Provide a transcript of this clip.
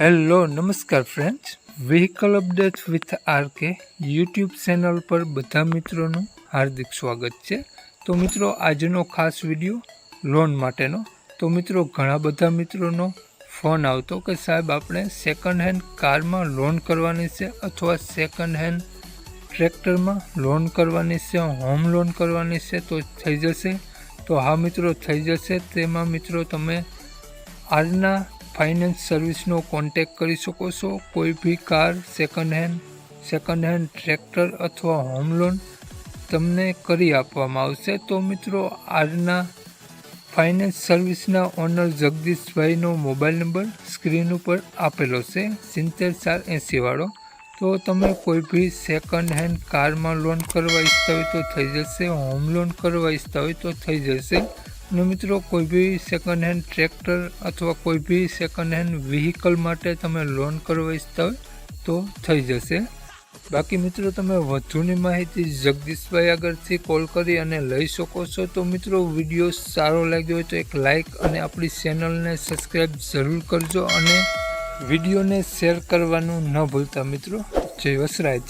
Hello, નમસ્કાર friends vehicle update with RK YouTube channel પર બધા મિત્રોનું હાર્દિક સ્વાગત છે. તો મિત્રો, આજનો ખાસ વીડિયો લોન માટેનો. તો મિત્રો, ઘણા બધા મિત્રોનો ફોન આવતો કે સાહેબ, આપણે સેકન્ડ હેન્ડ કારમાં લોન કરવાની છે અથવા સેકન્ડ હેન્ડ ટ્રેક્ટરમાં લોન કરવાની છે હોમ લોન કરવાની છે, તો થઈ જશે. તો હા મિત્રો, થઈ જશે. તેમાં મિત્રો, તમે આજના ફાઇનાન્સ સર્વિસનો કોન્ટેક કરી શકો છો. કોઈ બી car second hand second hand tractor અથવા હોમ લોન તમને કરી આપવામાં આવશે. તો મિત્રો, આજના ફાઇનાન્સ સર્વિસના ઓનર જગદીશભાઈનો મોબાઈલ નંબર સ્ક્રીન ઉપર આપેલો છે. સિત્તેર ચાર એંસીવાળો તો તમે કોઈ બી સેકન્ડ હેન્ડ કારમાં લોન કરવા ઈચ્છતા હોય તો થઈ જશે. હોમ લોન કરવા ઈચ્છતા હોય તો થઈ જશે. અને મિત્રો, કોઈ બી સેકન્ડ હેન્ડ ટ્રેક્ટર અથવા કોઈ બી સેકન્ડ હેન્ડ વ્હીકલ માટે તમે લોન કરવા ઈચ્છતા હોય તો થઈ જશે. બાકી મિત્રો, તમે વધુની માહિતી જગદીશભાઈ આગળથી કોલ કરી અને લઈ શકો છો. તો મિત્રો, વીડિયો સારો લાગ્યો હોય તો એક લાઇક અને આપણી ચેનલને સબસ્ક્રાઈબ જરૂર કરજો અને વિડીયોને શેર કરવાનું ન ભૂલતા મિત્રો. જય વસરાજ.